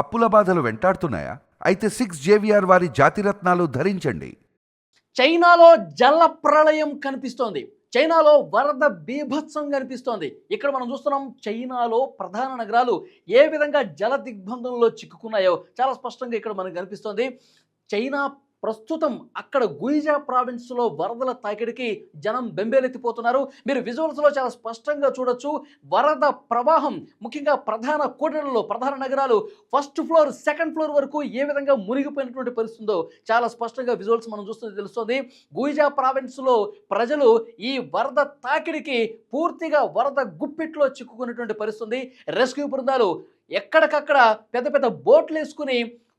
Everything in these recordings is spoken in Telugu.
అప్పుల బాధలు వెంటాడుతున్నాయా? అయితే సిక్స్ జేవిఆర్ వారి జాతిరత్నాలు ధరించండి. చైనాలో జల ప్రళయం కనిపిస్తోంది. చైనాలో వరద బీభత్సం కనిపిస్తోంది. ఇక్కడ మనం చూస్తున్నాం చైనాలో ప్రధాన నగరాలు ఏ విధంగా జల దిగ్బంధంలో చిక్కుకున్నాయో చాలా స్పష్టంగా ఇక్కడ మనకు కనిపిస్తోంది. చైనా ప్రస్తుతం అక్కడ గుయిజా ప్రావిన్స్లో వరదల తాకిడికి జనం బెంబేలెత్తిపోతున్నారు. మీరు విజువల్స్లో చాలా స్పష్టంగా చూడొచ్చు. వరద ప్రవాహం ముఖ్యంగా ప్రధాన కూడళ్ళలో ప్రధాన నగరాలు ఫస్ట్ ఫ్లోర్ సెకండ్ ఫ్లోర్ వరకు ఏ విధంగా మునిగిపోయినటువంటి పరిస్థితి ఉందో చాలా స్పష్టంగా విజువల్స్ మనం చూస్తుంది తెలుస్తుంది. గుయిజా ప్రావిన్స్లో ప్రజలు ఈ వరద తాకిడికి పూర్తిగా వరద గుప్పిట్లో చిక్కుకున్నటువంటి పరిస్థితుంది రెస్క్యూ బృందాలు ఎక్కడికక్కడ పెద్ద పెద్ద బోట్లు వేసుకుని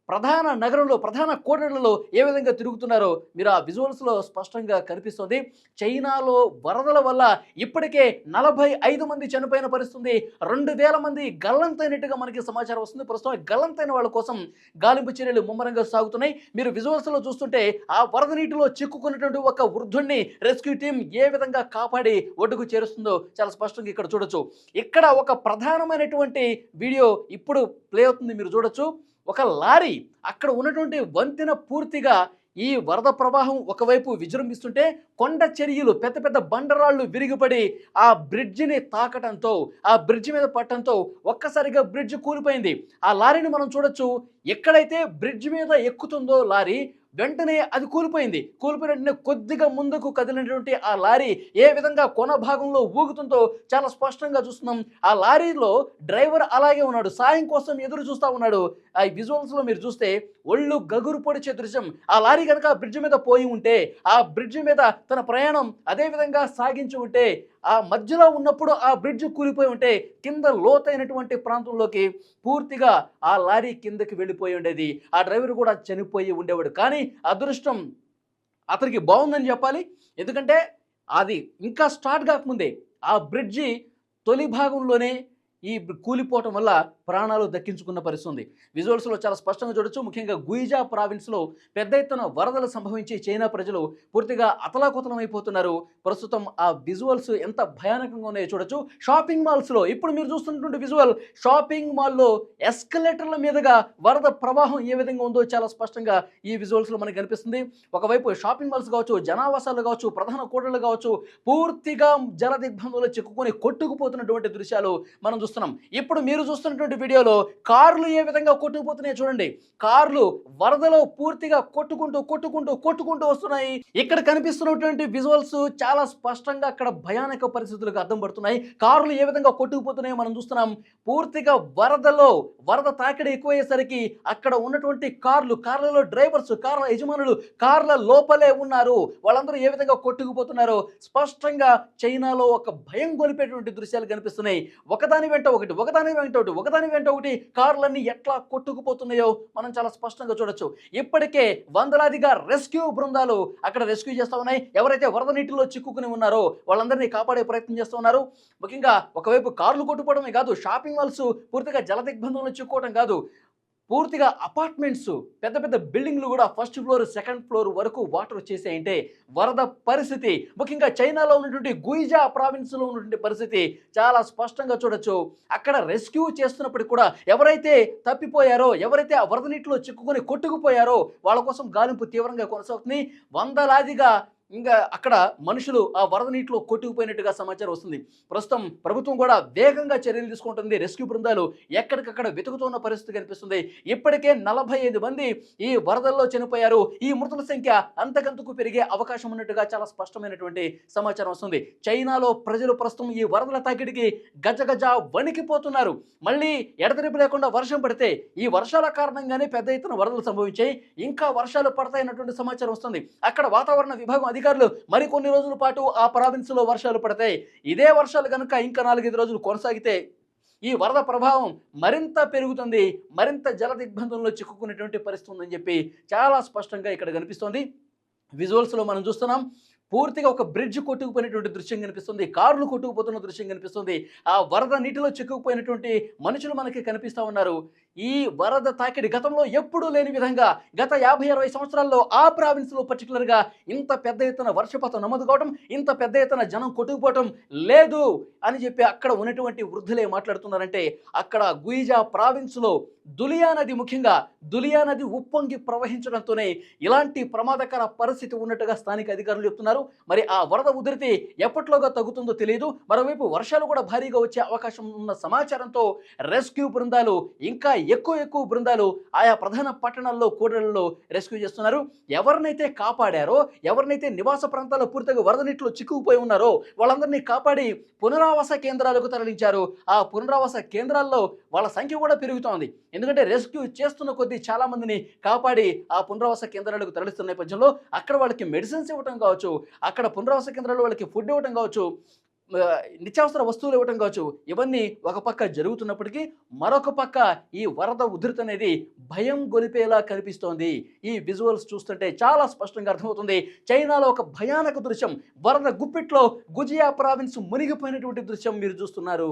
ప్రధాన నగరంలో ప్రధాన కోటలలో ఏ విధంగా తిరుగుతున్నారో మీరు ఆ విజువల్స్లో స్పష్టంగా కనిపిస్తుంది. చైనాలో వరదల వల్ల ఇప్పటికే నలభై ఐదు మంది చనిపోయిన పరిస్థితుంది. రెండు వేల మంది గల్లంతైనట్టుగా మనకి సమాచారం వస్తుంది. ప్రస్తుతం గల్లంతైన వాళ్ళ కోసం గాలింపు చర్యలు ముమ్మరంగా సాగుతున్నాయి. మీరు విజువల్స్లో చూస్తుంటే ఆ వరద నీటిలో చిక్కుకున్నటువంటి ఒక వృద్ధుణ్ణి రెస్క్యూ టీం ఏ విధంగా కాపాడి ఒడ్డుకు చేరుస్తుందో చాలా స్పష్టంగా ఇక్కడ చూడొచ్చు. ఇక్కడ ఒక ప్రధానమైనటువంటి వీడియో ఇప్పుడు ప్లే అవుతుంది. మీరు చూడొచ్చు. ఒక లారీ అక్కడ ఉన్నటువంటి వంతెన పూర్తిగా ఈ వరద ప్రవాహం ఒకవైపు విజృంభిస్తుంటే కొండ చర్యలు పెద్ద పెద్ద బండరాళ్ళు విరిగిపడి ఆ బ్రిడ్జిని తాకటంతో ఆ బ్రిడ్జి మీద పట్టడంతో ఒక్కసారిగా బ్రిడ్జ్ కూలిపోయింది. ఆ లారీని మనం చూడొచ్చు. ఎక్కడైతే బ్రిడ్జ్ మీద ఎక్కుతుందో లారీ వెంటనే అది కూలిపోయింది. కూలిపోయిన వెంటనే కొద్దిగా ముందుకు కదిలినటువంటి ఆ లారీ ఏ విధంగా కొన భాగంలో ఊగుతుందో చాలా స్పష్టంగా చూస్తున్నాం. ఆ లారీలో డ్రైవర్ అలాగే ఉన్నాడు. సాయం కోసం ఎదురు చూస్తూ ఉన్నాడు. ఆ విజువల్స్లో మీరు చూస్తే ఒళ్ళు గగురు పొడిచే దృశ్యం. ఆ లారీ కనుక బ్రిడ్జ్ మీద పోయి ఉంటే ఆ బ్రిడ్జ్ మీద తన ప్రయాణం అదే విధంగా సాగించి ఉంటే ఆ మధ్యలో ఉన్నప్పుడు ఆ బ్రిడ్జ్ కూలిపోయి ఉంటే కింద లోతైనటువంటి ప్రాంతంలోకి పూర్తిగా ఆ లారీ కిందకి వెళ్ళిపోయి ఉండేది. ఆ డ్రైవర్ కూడా చనిపోయి ఉండేవాడు. కానీ అదృష్టం అతనికి బాగుందని చెప్పాలి. ఎందుకంటే అది ఇంకా స్టార్ట్ కాకముందే ఆ బ్రిడ్జి తొలి భాగంలోనే ఈ కూలిపోవటం వల్ల ప్రాణాలు దక్కించుకున్న పరిస్థితి ఉంది. విజువల్స్లో చాలా స్పష్టంగా చూడొచ్చు. ముఖ్యంగా గుయిజా ప్రావిన్స్లో పెద్ద ఎత్తున వరదలు సంభవించి చైనా ప్రజలు పూర్తిగా అతలాకుతలం అయిపోతున్నారు ప్రస్తుతం ఆ విజువల్స్ ఎంత భయానకంగా ఉన్నాయో చూడొచ్చు. షాపింగ్ మాల్స్లో ఇప్పుడు మీరు చూస్తున్నటువంటి విజువల్ షాపింగ్ మాల్లో ఎస్కలేటర్ల మీదుగా వరద ప్రవాహం ఏ విధంగా ఉందో చాలా స్పష్టంగా ఈ విజువల్స్లో మనకి కనిపిస్తుంది. ఒకవైపు షాపింగ్ మాల్స్ కావచ్చు జనావాసాలు కావచ్చు ప్రధాన కూడళ్ళు కావచ్చు పూర్తిగా జల దిగ్బంధంలో చిక్కుకొని కొట్టుకుపోతున్నటువంటి దృశ్యాలు మనం చూస్తున్నాం. ఇప్పుడు మీరు చూస్తున్నటువంటి వీడియోలో కార్లు ఏ విధంగా కొట్టుకుపోతున్నాయి చూడండి. కార్లు వరదలో పూర్తిగా కొట్టుకుంటూ కొట్టుకుంటూ కొట్టుకుంటూ వస్తున్నాయి. ఇక్కడ కనిపిస్తున్నటువంటి విజువల్స్ చాలా స్పష్టంగా అక్కడ భయానక పరిస్థితులకు అర్థం పడుతున్నాయి. కార్లు ఏ విధంగా కొట్టుకుపోతున్నాయో మనం చూస్తున్నాం. పూర్తిగా వరదలో వరద తాకిడి ఎక్కువయ్యేసరికి అక్కడ ఉన్నటువంటి కార్లు కార్లలో డ్రైవర్స్ కార్ల యజమానులు కార్ల లోపలే ఉన్నారు. వాళ్ళందరూ ఏ విధంగా కొట్టుకుపోతున్నారో స్పష్టంగా చైనాలో ఒక భయం కొలిపేటువంటి దృశ్యాలు కనిపిస్తున్నాయి. ఒకదాని వెంట ఒకటి ఒకదాని వెంట ఒకటి ఒకదాని వెంట ఒకటి? కార్లన్నీ ఎట్లా కొట్టుకుపోతున్నాయో మనం చాలా స్పష్టంగా చూడొచ్చు. ఇప్పటికే వందలాదిగా రెస్క్యూ బృందాలు అక్కడ రెస్క్యూ చేస్తూ ఉన్నాయి. ఎవరైతే వరద నీటిలో చిక్కుకుని ఉన్నారో వాళ్ళందరినీ కాపాడే ప్రయత్నం చేస్తూ ఉన్నారు. ముఖ్యంగా ఒకవైపు కార్లు కొట్టుకోవడమే కాదు షాపింగ్ మాల్స్ పూర్తిగా జల దిగ్బంధంలో చిక్కుకోవడం కాదు. పూర్తిగా అపార్ట్మెంట్స్ పెద్ద పెద్ద బిల్డింగ్లు కూడా ఫస్ట్ ఫ్లోర్ సెకండ్ ఫ్లోర్ వరకు వాటర్ వచ్చేసాయంటే వరద పరిస్థితి. ముఖ్యంగా చైనాలో ఉన్నటువంటి గుయిజా ప్రావిన్స్లో ఉన్నటువంటి పరిస్థితి చాలా స్పష్టంగా చూడొచ్చు. అక్కడ రెస్క్యూ చేస్తున్నప్పటికీ కూడా ఎవరైతే తప్పిపోయారో ఎవరైతే ఆ వరద నీటిలో చిక్కుకొని కొట్టుకుపోయారో వాళ్ళ కోసం గాలింపు తీవ్రంగా కొనసాగుతుంది. వందలాదిగా ఇంకా అక్కడ మనుషులు ఆ వరద నీటిలో కొట్టుకుపోయినట్టుగా సమాచారం వస్తుంది. ప్రస్తుతం ప్రభుత్వం కూడా వేగంగా చర్యలు తీసుకుంటుంది. రెస్క్యూ బృందాలు ఎక్కడికక్కడ వెతుకుతున్న పరిస్థితి కనిపిస్తుంది. ఇప్పటికే నలభై ఐదు మంది ఈ వరదల్లో చనిపోయారు. ఈ మృతుల సంఖ్య అంతకంతకు పెరిగే అవకాశం ఉన్నట్టుగా చాలా స్పష్టమైనటువంటి సమాచారం వస్తుంది. చైనాలో ప్రజలు ప్రస్తుతం ఈ వరదల తాకిడికి గజగజ వణికిపోతున్నారు. మళ్ళీ ఎడతెరిపి లేకుండా వర్షం పడితే ఈ వర్షాల కారణంగానే పెద్ద ఎత్తున వరదలు సంభవించాయి. ఇంకా వర్షాలు పడతాయన్నటువంటి సమాచారం వస్తుంది. అక్కడ వాతావరణ విభాగం అధికారులు మరికొన్ని రోజుల పాటు ఆ ప్రావిన్స్లో వర్షాలు పడతాయి. ఇదే వర్షాలు కనుక ఇంకా నాలుగైదు రోజులు కొనసాగితే ఈ వరద ప్రభావం మరింత పెరుగుతుంది మరింత జల దిగ్బంధంలో చిక్కుకునేటువంటి పరిస్థితి ఉందని చెప్పి చాలా స్పష్టంగా ఇక్కడ కనిపిస్తోంది. విజువల్స్లో మనం చూస్తున్నాం పూర్తిగా ఒక బ్రిడ్జ్ కొట్టుకుపోయినటువంటి దృశ్యం కనిపిస్తుంది కార్లు కొట్టుకుపోతున్న దృశ్యం కనిపిస్తుంది. ఆ వరద నీటిలో చిక్కుకుపోయినటువంటి మనుషులు మనకి కనిపిస్తూ ఉన్నారు. ఈ వరద తాకిడి గతంలో ఎప్పుడూ లేని విధంగా గత యాభై అరవై సంవత్సరాల్లో ఆ ప్రావిన్స్లో పర్టికులర్గా ఇంత పెద్ద ఎత్తున వర్షపాతం నమోదు కావడం ఇంత పెద్ద ఎత్తున జనం కొట్టుకుపోవటం లేదు అని చెప్పి అక్కడ ఉన్నటువంటి వృద్ధులే మాట్లాడుతున్నారంటే అక్కడ గుయిజా ప్రావిన్స్లో దులియా నది ముఖ్యంగా దులియా నది ఉప్పొంగి ప్రవహించడంతోనే ఇలాంటి ప్రమాదకర పరిస్థితి ఉన్నట్టుగా స్థానిక అధికారులు చెప్తున్నారు. మరి ఆ వరద ఉధృతి ఎప్పట్లోగా తగ్గుతుందో తెలియదు. మరోవైపు వర్షాలు కూడా భారీగా వచ్చే అవకాశం ఉన్న సమాచారంతో రెస్క్యూ బృందాలు ఇంకా ఎక్కువ ఎక్కువ బృందాలు ఆయా ప్రధాన పట్టణాల్లో కూడళ్ళలో రెస్క్యూ చేస్తున్నారు. ఎవరినైతే కాపాడారో ఎవరినైతే నివాస ప్రాంతాల్లో పూర్తిగా వరద నీటిలో చిక్కుకుపోయి ఉన్నారో వాళ్ళందరినీ కాపాడి పునరావాస కేంద్రాలకు తరలించారు. ఆ పునరావాస కేంద్రాల్లో వాళ్ళ సంఖ్య కూడా పెరుగుతోంది. ఎందుకంటే రెస్క్యూ చేస్తున్న కొద్దీ చాలా మందిని కాపాడి ఆ పునరావాస కేంద్రాలకు తరలిస్తున్న నేపథ్యంలో అక్కడ వాళ్ళకి మెడిసిన్స్ ఇవ్వటం కావచ్చు అక్కడ పునరావాస కేంద్రాల్లో వాళ్ళకి ఫుడ్ ఇవ్వటం కావచ్చు నిత్యావసర వస్తువులు ఇవ్వటం కావచ్చు. ఇవన్నీ ఒక పక్క జరుగుతున్నప్పటికీ మరొక పక్క ఈ వరద ఉధృతి అనేది భయం గొలిపేలా కనిపిస్తోంది. ఈ విజువల్స్ చూస్తుంటే చాలా స్పష్టంగా అర్థమవుతుంది. చైనాలో ఒక భయానక దృశ్యం వరద గుప్పిట్లో గుజియా ప్రావిన్స్ మునిగిపోయినటువంటి దృశ్యం మీరు చూస్తున్నారు.